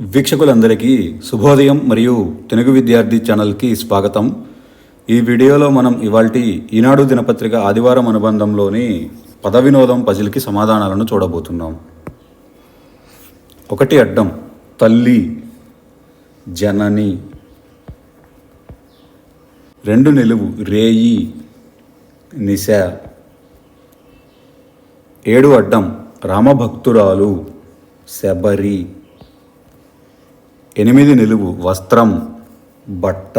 వీక్షకులందరికీ శుభోదయం మరియు తెలుగు విద్యార్థి ఛానల్కి స్వాగతం. ఈ వీడియోలో మనం ఇవాల్టి ఈనాడు దినపత్రిక ఆదివారం అనుబంధంలోని పద వినోదం పజిల్కి సమాధానాలను చూడబోతున్నాం. ఒకటి అడ్డం తల్లి జనని. రెండు నిలువు రేయి నిశ. ఏడు అడ్డం రామభక్తురాలు శబరి. ఎనిమిది నిలువు వస్త్రం బట్ట.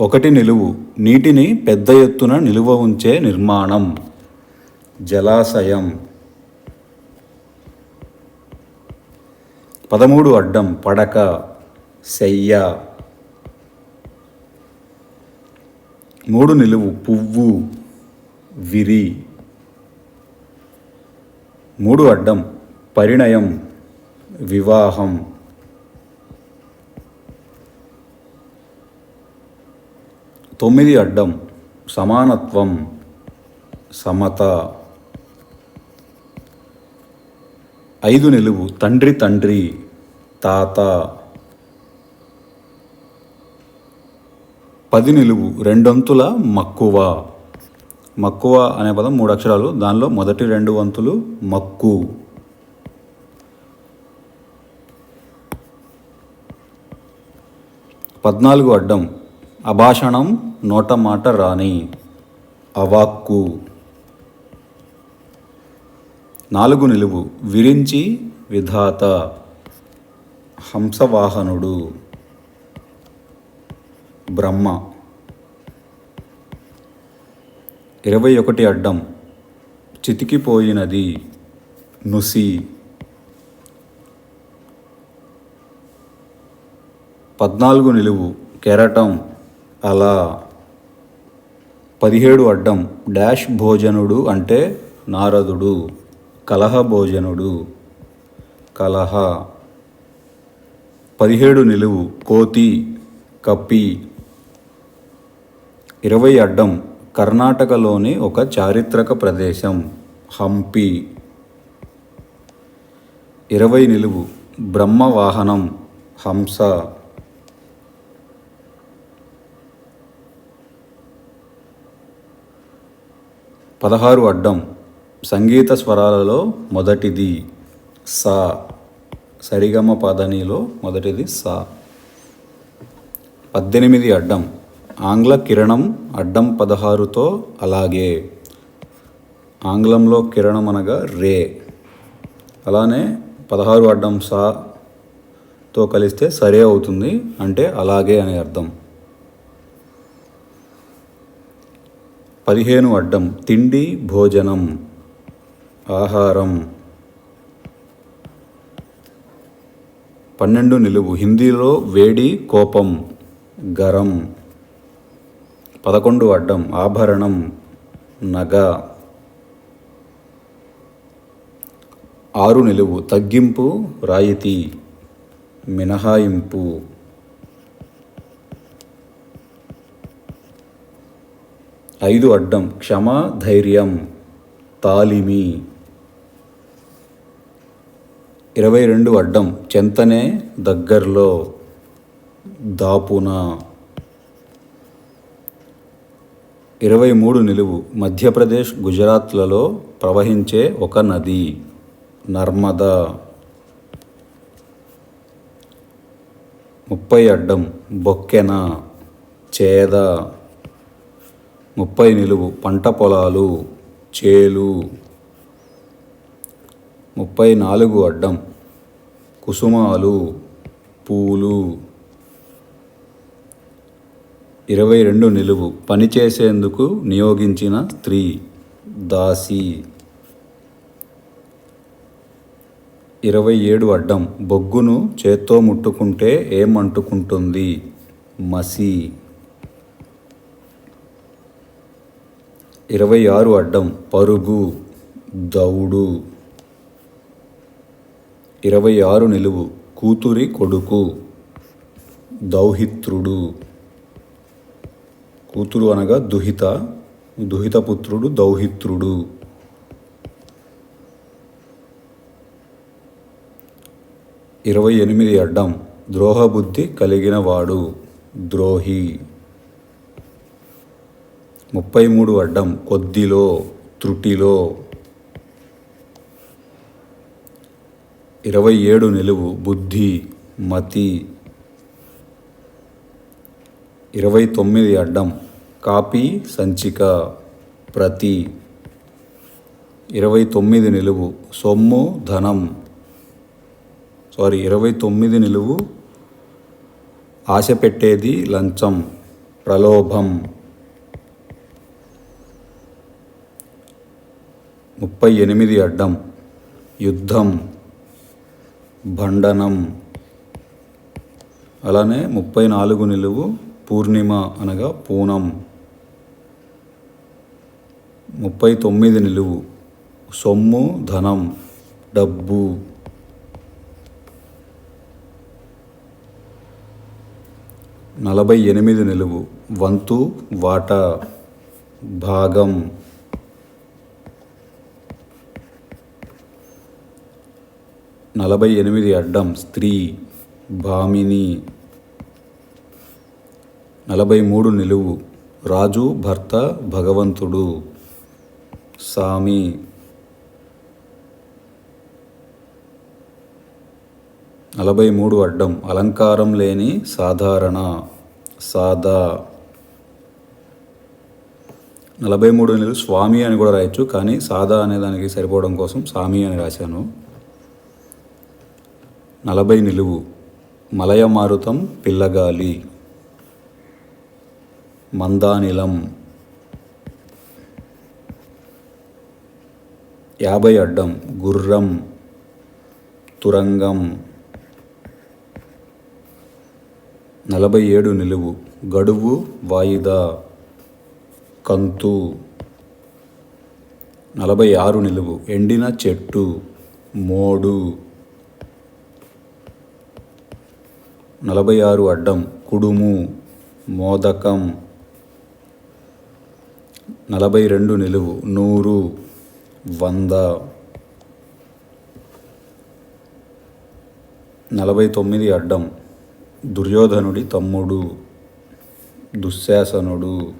ఒకటి నిలువు నీటిని పెద్ద ఎత్తున నిలువ ఉంచే నిర్మాణం. జలాశయం. పదమూడు అడ్డం పడక శయ్య. మూడు నిలువు పువ్వు విరి. మూడు అడ్డం పరిణయం. వివాహం. తొమ్మిది అడ్డం. సమానత్వం సమత. ఐదు నిలువు. తండ్రి తండ్రి తాత. పది నిలువు. రెండొంతుల మక్కువ. మక్కువ అనే పదం మూడు అక్షరాలు. దానిలో మొదటి రెండు వంతులు మక్కు. పద్నాలుగు అడ్డం అభాషణం నోట మాట రాని అవాక్కు. నాలుగు నిలువు విరించి విధాత హంసవాహనుడు. బ్రహ్మ. ఇరవై ఒకటి అడ్డం చితికిపోయినది నుసి. పద్నాలుగు నిలువు కెరటం అలా పదిహేడు అడ్డం డాష్ భోజనుడు అంటే నారదుడు కలహ భోజనుడు. కలహ పదిహేడు నిలువు కోతి కప్పి. ఇరవై అడ్డం కర్ణాటకలోని ఒక చారిత్రక ప్రదేశం హంపి. ఇరవై నిలువు బ్రహ్మవాహనం హంస. పదహారు అడ్డం సంగీత స్వరాలలో మొదటిది సా సరిగమ పదనిలో మొదటిది సా. పద్దెనిమిది అడ్డం ఆంగ్ల కిరణం అడ్డం పదహారుతో అలాగే ఆంగ్లంలో కిరణం అనగా రే. అలానే పదహారు అడ్డం సాతో కలిస్తే సరే అవుతుంది అంటే అలాగే అనే అర్థం. పదిహేను అడ్డం. తిండి భోజనం ఆహారం. పన్నెండు నిలువు. హిందీలో వేడి కోపం గరం. పదకొండు అడ్డం. ఆభరణం నగ. ఆరు నిలువు. తగ్గింపు రాయితీ. మినహాయింపు. ఐదు అడ్డం. క్షమ ధైర్యం తాలిమి. ఇరవై రెండు అడ్డం. చెంతనే దగ్గరలో. దాపున. ఇరవై మూడు నిలువు. మధ్యప్రదేశ్ గుజరాత్లలో ప్రవహించే ఒక నది. నర్మదా. ముప్పై అడ్డం. బొక్కెన. చేద. ముప్పై నిలువు పంట పొలాలు చేలు. ముప్పై నాలుగు అడ్డం కుసుమాలు పూలు. ఇరవై రెండు నిలువు పనిచేసేందుకు నియోగించిన స్త్రీ దాసి. ఇరవై ఏడు అడ్డం బొగ్గును చేత్తో ముట్టుకుంటే ఏమంటుకుంటుంది? మసి. ఇరవై ఆరు అడ్డం పరుగు దౌడు. ఇరవై ఆరు నిలువు కూతురి కొడుకు దౌహిత్రుడు. కూతురు అనగా దుహిత దుహితపుత్రుడు దౌహిత్రుడు. ఇరవై ఎనిమిది అడ్డం ద్రోహబుద్ధి కలిగిన వాడు ద్రోహి. ముప్పై మూడు అడ్డం కొద్దిలో త్రుటిలో. ఇరవై ఏడు నిలువు బుద్ధి మతి. ఇరవై తొమ్మిది అడ్డం కాపీ సంచిక ప్రతి. ఇరవై తొమ్మిది నిలువు సొమ్ము ధనం. సారీ ఇరవై తొమ్మిది నిలువు ఆశ పెట్టేది లంచం ప్రలోభం. ముప్పై ఎనిమిది అడ్డం. యుద్ధం. భండనం అలానే ముప్పై నాలుగు నిలువు పూర్ణిమ అనగా పూనం. ముప్పై తొమ్మిది నిలువు సొమ్ము ధనం డబ్బు. నలభై ఎనిమిది నిలువు వంతు వాటా. భాగం. నలభై ఎనిమిది అడ్డం స్త్రీ భామిని. నలభై మూడు నిలువు రాజు భర్త భగవంతుడు సామి. నలభై మూడు అడ్డం అలంకారం లేని సాధారణ సాదా. నలభై మూడు నిలువు స్వామి అని కూడా రాయొచ్చు కానీ సాదా అనే దానికి సరిపోవడం కోసం స్వామి అని రాశాను. నలభై నిలువు. మలయమారుతం పిల్లగాలి. మందానిలం. యాభై అడ్డం. గుర్రం. తురంగం. నలభై ఏడు నిలువు. గడువు వాయిదా. కంతు. నలభై ఆరు నిలువు. ఎండిన చెట్టు. మోడు. నలభై ఆరు అడ్డం కుడుము మోదకం. నలభై రెండు నిలువు నూరు వంద. నలభై తొమ్మిది అడ్డం దుర్యోధనుడి తమ్ముడు దుశ్శాసనుడు.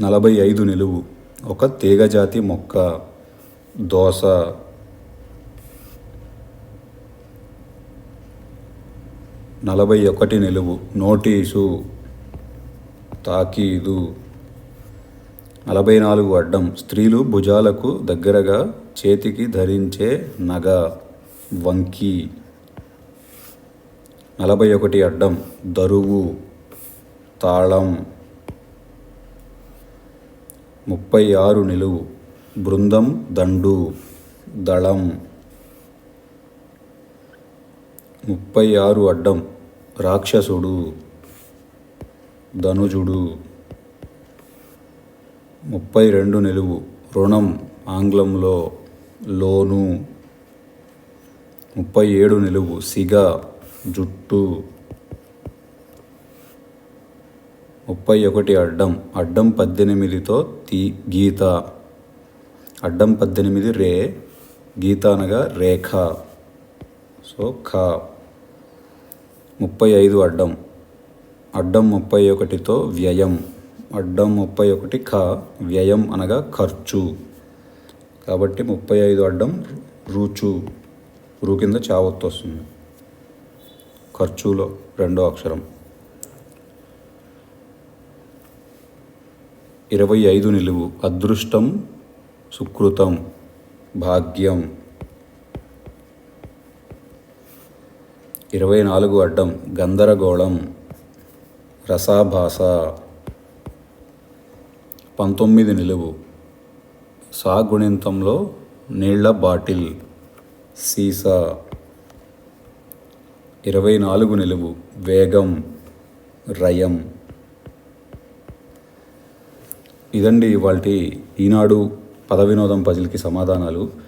నలభై ఐదు నిలువు ఒక తీగజాతి మొక్క దోస. నలభై ఒకటి నిలువు. నోటీసు తాకీదు. నలభై నాలుగు అడ్డం. స్త్రీలు భుజాలకు దగ్గరగా చేతికి ధరించే నగ వంకి. నలభై ఒకటి అడ్డం. దరువు తాళం. ముప్పై ఆరు నిలువు. బృందం దండు దళం. ముప్పై ఆరు అడ్డం. రాక్షసుడు ధనుజుడు ముప్పై రెండు నిలువు రుణం ఆంగ్లంలో లోను ముప్పై ఏడు నిలువు సిగ జుట్టు ముప్పై ఒకటి అడ్డం అడ్డం పద్దెనిమిదితో తీ గీత అడ్డం పద్దెనిమిది రే గీత అనగా రేఖ. సో ఖ ముప్పై ఐదు అడ్డం. అడ్డం ముప్పై ఒకటితో వ్యయం. అడ్డం ముప్పై ఒకటి ఖ వ్యయం అనగా ఖర్చు. కాబట్టి ముప్పై ఐదు అడ్డం రుచు. రూ కింద చావత్తు వస్తుంది. ఖర్చులో రెండో అక్షరం. ఇరవై ఐదు నిలువు. అదృష్టం సుకృతం. భాగ్యం. ఇరవై నాలుగు అడ్డం గందరగోళం రసాభాస పంతొమ్మిది నిలువు సాగుణింతంలో నీళ్ళ బాటిల్ సీసా ఇరవై నాలుగు నిలువు వేగం రయం. ఇదండి ఇవాళ ఈనాడు పద వినోదం పజిల్కి సమాధానాలు.